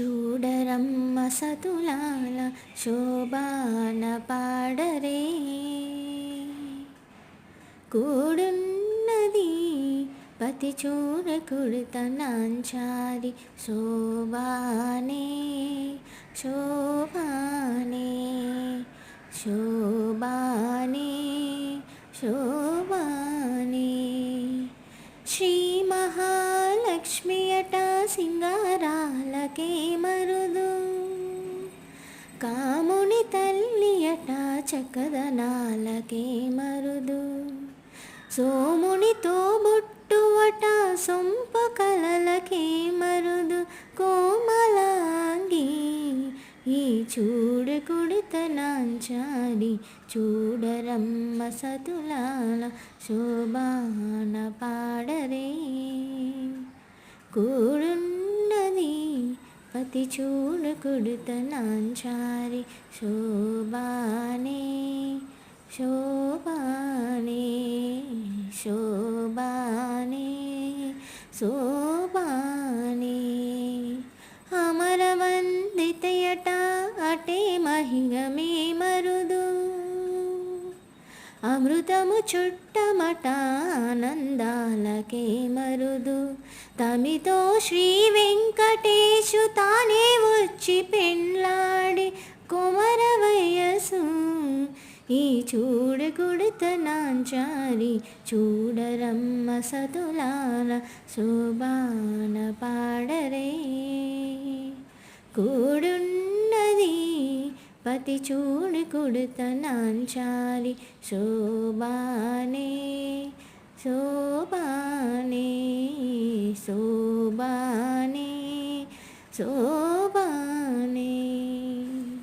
చూడరమ్మ సతులాల శోభాన పాడరే. కూడున్నది పతి చూడ కుడుతనాంచారి శోభానే శోభానే శోభానే శోభానే. శ్రీ మహాలక్ష్మి అట సింగారాలకే మరుదు. కాముని తల్లి అట చక్కదనాలకే మరుదు. సోమునితో బొట్టువట సొంప కలలకే మరుదు. కోమలాంగి ఈ చూడు కుడితనాంచారి చూడరమ్మ సతులాల శోభాన పాడరే. కూడున్నది పతి చూడు కుడుతనాంచారి శోభానే శోభానే శోభానే శోభానే అమరవందితయట అటే మహిగమే మరుదు అమృతము చుట్టమట ఆనందాలకే మరుదు తమితో శ్రీ వెంకటే యేసు తానే వచ్చి పెండ్లాడి కుమర వయసు ఈ చూడు కుడుతనాంచారి చూడరమ్మ సతులాల శోభాన పాడరే. కూడున్నది పతి చూడు కుడుత నాంచారి శోభానే శోభా శోభా